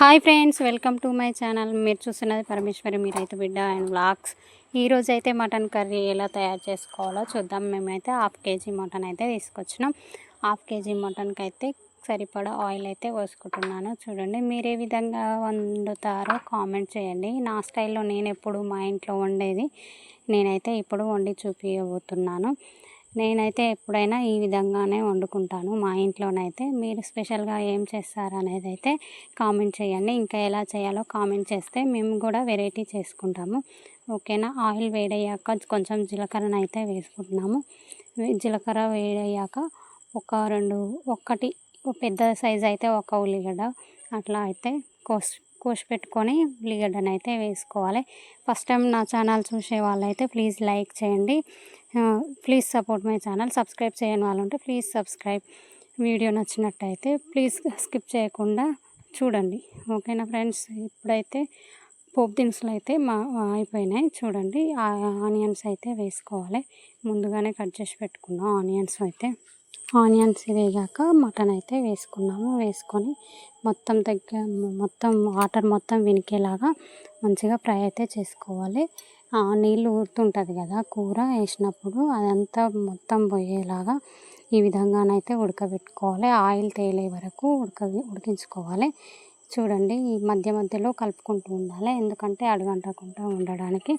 Hi friends welcome to my channel. మీరు చూస్తున్నది పరమేశ్వరి మీ రైతు బిడ్డ అండ్ వ్లాగ్స్. ఈరోజు అయితే మటన్ కర్రీ ఎలా తయారు చేసుకోవాలో చూద్దాం. మేమైతే హాఫ్ కేజీ మటన్ అయితే తీసుకొచ్చినాం. హాఫ్ కేజీ మటన్కి అయితే సరిపడా ఆయిల్ అయితే పోసుకుంటున్నాను. చూడండి మీరు ఏ విధంగా వండుతారో కామెంట్ చేయండి. నా స్టైల్లో నేను ఎప్పుడు మా ఇంట్లో వండేది నేనైతే ఇప్పుడు వండి చూపించబోతున్నాను నేనైతే ఎప్పుడైనా ఈ విధంగానే వండుకుంటాను. మా ఇంట్లోనైతే మీరు స్పెషల్గా ఏం చేస్తారు అనేది అయితే కామెంట్ చేయండి. ఇంకా ఎలా చేయాలో కామెంట్ చేస్తే మేము కూడా వెరైటీ చేసుకుంటాము. ఓకేనా? ఆయిల్ వేడయ్యాక కొంచెం జీలకర్రను అయితే వేసుకుంటున్నాము. జీలకర్ర వేడయ్యాక ఒక రెండు ఒకటి పెద్ద సైజ్ అయితే ఒక ఉల్లిగడ్డ. అట్లా అయితే కోసి కోసి పెట్టుకొని ఉల్లిగడ్డను అయితే వేసుకోవాలి. ఫస్ట్ టైం నా ఛానల్ చూసే వాళ్ళైతే ప్లీజ్ లైక్ చేయండి. Please support my channel subscribe చేయని వాళ్ళు ఉంటే ప్లీజ్ సబ్స్క్రైబ్ వీడియో నచ్చినట్టయితే ప్లీజ్ స్కిప్ చేయకుండా చూడండి. ఓకేనా ఫ్రెండ్స్ ఇప్పుడైతే పోపు దినుసులు అయితే మా అయిపోయినాయి. చూడండి ఆనియన్స్ అయితే వేసుకోవాలి. ముందుగానే కట్ చేసి పెట్టుకున్నాం ఆనియన్స్ అయితే. ఆనియన్స్ వేగాక మటన్ అయితే వేసుకున్నాము. వేసుకొని మొత్తం దగ్గర మొత్తం వాటర్ మొత్తం వినికేలాగా మంచిగా ఫ్రై అయితే చేసుకోవాలి. నీళ్ళు ఊరుతుంటుంది కదా కూర వేసినప్పుడు అదంతా మొత్తం పోయేలాగా ఈ విధంగానైతే ఉడకబెట్టుకోవాలి. ఆయిల్ తేలే వరకు ఉడక ఉడికించుకోవాలి. చూడండి ఈ మధ్య మధ్యలో కలుపుకుంటూ ఉండాలి. ఎందుకంటే అడుగంటకుండా ఉండడానికి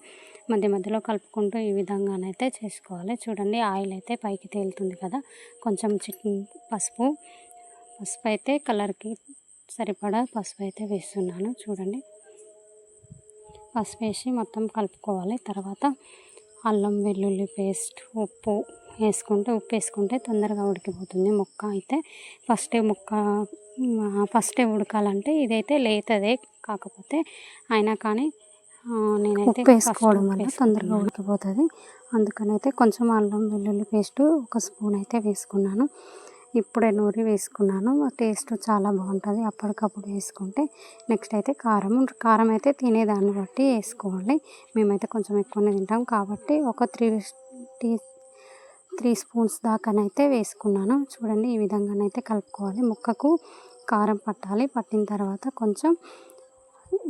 మధ్య మధ్యలో కలుపుకుంటూ ఈ విధంగానైతే చేసుకోవాలి. చూడండి ఆయిల్ అయితే పైకి తేలుతుంది కదా కొంచెం చికెన్ పసుపు పసుపు అయితే కలర్కి సరిపడా పసుపు అయితే వేస్తున్నాను. చూడండి పసుపు వేసి మొత్తం కలుపుకోవాలి. తర్వాత అల్లం వెల్లుల్లి పేస్ట్ ఉప్పు వేసుకుంటే ఉప్పు వేసుకుంటే తొందరగా ఉడికిపోతుంది ముక్క అయితే. ఫస్టే ముక్క ఫస్టే ఉడకాలంటే ఇదైతే లేతదే కాకపోతే అయినా కానీ నేనైతే వేసుకోవడం వల్ల తొందరగా ఉడికిపోతుంది. అందుకనైతే కొంచెం అల్లం వెల్లుల్లి పేస్ట్ ఒక స్పూన్ అయితే వేసుకున్నాను. ఇప్పుడే నూరి వేసుకున్నాను. టేస్ట్ చాలా బాగుంటుంది. అప్పటికప్పుడు వేసుకుంటే నెక్స్ట్ అయితే కారం. కారం అయితే తినేదాన్ని బట్టి వేసుకోవాలి. మేమైతే కొంచెం ఎక్కువనే తింటాం. కాబట్టి ఒక త్రీ టీ త్రీ స్పూన్స్ దాకానైతే వేసుకున్నాను. చూడండి ఈ విధంగానైతే కలుపుకోవాలి. ముక్కకు కారం పట్టాలి. పట్టిన తర్వాత కొంచెం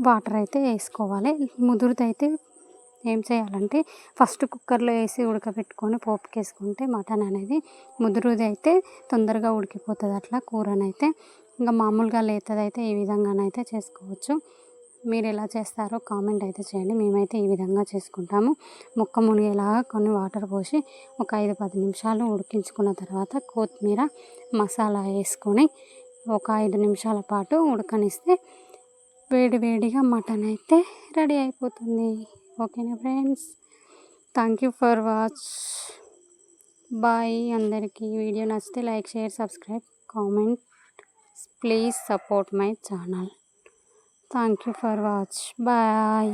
వాటర్ అయితే వేసుకోవాలి. ముదురుదైతే ఏం చేయాలంటే ఫస్ట్ కుక్కర్లో వేసి ఉడకబెట్టుకొని పోపుకి వేసుకుంటే మటన్ అనేది ముదురుది అయితే తొందరగా ఉడికిపోతుంది అట్లా కూరనైతే. ఇంకా మామూలుగా లేతదైతే ఈ విధంగానైతే చేసుకోవచ్చు. మీరు ఎలా చేస్తారో కామెంట్ అయితే చేయండి. మేమైతే ఈ విధంగా చేసుకుంటాము. ముక్క మునిగేలాగా కొన్ని వాటర్ పోసి ఒక ఐదు పది నిమిషాలు ఉడికించుకున్న తర్వాత కొత్తిమీర మసాలా వేసుకొని ఒక ఐదు నిమిషాల పాటు ఉడకనిస్తే వేడి వేడిగా మటన్ అయితే రెడీ అయిపోతుంది. ఓకేనా friends thank you for watch. Bye అందరికీ. వీడియో నచ్చితే like share subscribe comment. Please support my channel. Thank you for watch. Bye.